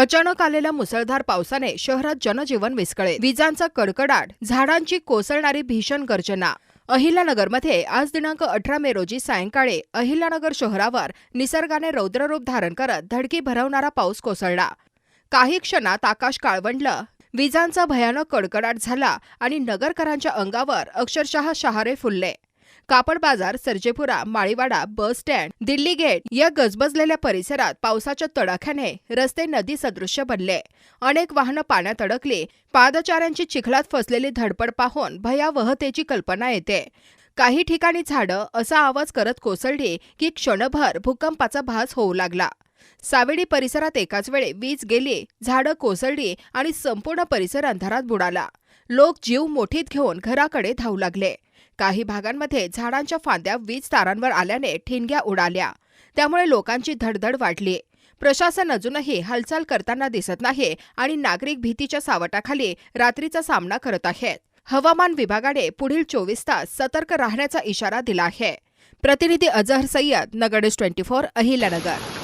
अचानक आलेल्या मुसळधार पावसाने शहरात जनजीवन विस्कळे विजांचा कडकडाट झाडांची कोसळणारी भीषण गर्जना. अहिल्यानगरमध्ये आज दिनांक अठरा मे रोजी सायंकाळी अहिल्यानगर शहरावर निसर्गाने रौद्ररूप धारण करत धडकी भरवणारा पाऊस कोसळला. काही क्षणात आकाश काळवंडलं विजांचा भयानक कडकडाट झाला आणि नगरकरांच्या अंगावर अक्षरशः शहारे फुलले. कापड बाजार Sarjepura Maliwada bus stand Delhi gate या गजबजलेल्या परिसरात पावसाच्या तडाख्याने रस्ते नदी सदृश्य बनले. अनेक वाहनं पाण्यात अडकली. पादचाऱ्यांची चिखलात फसलेली धडपड पाहून भयावहतेची कल्पना येते. काही ठिकाणी झाडं असा आवाज करत कोसळली की क्षणभर भूकंपाचा भास होऊ लागला. सावेडी परिसरात एकाच वेळी वीज गेली झाडं कोसळली आणि संपूर्ण परिसर अंधारात बुडाला. लोक जीव मोठीत घेऊन घराकडे धावू लागले. काही भागांमध्ये झाडांच्या फांद्या वीज तारांवर आल्याने ठिणग्या उडाल्या. त्यामुळे लोकांची धडधड वाढली. प्रशासन अजूनही हालचाल करताना दिसत नाही आणि नागरिक भीतीच्या सावटाखाली रात्रीचा सामना करत आहेत. हवामान विभागाने पुढील चोवीस तास सतर्क राहण्याचा इशारा दिला आहे. प्रतिनिधी अजहर सय्यद नगडेश ट्वेंटी फोर अहिल्यानगर.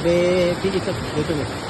매일빌게이 츠.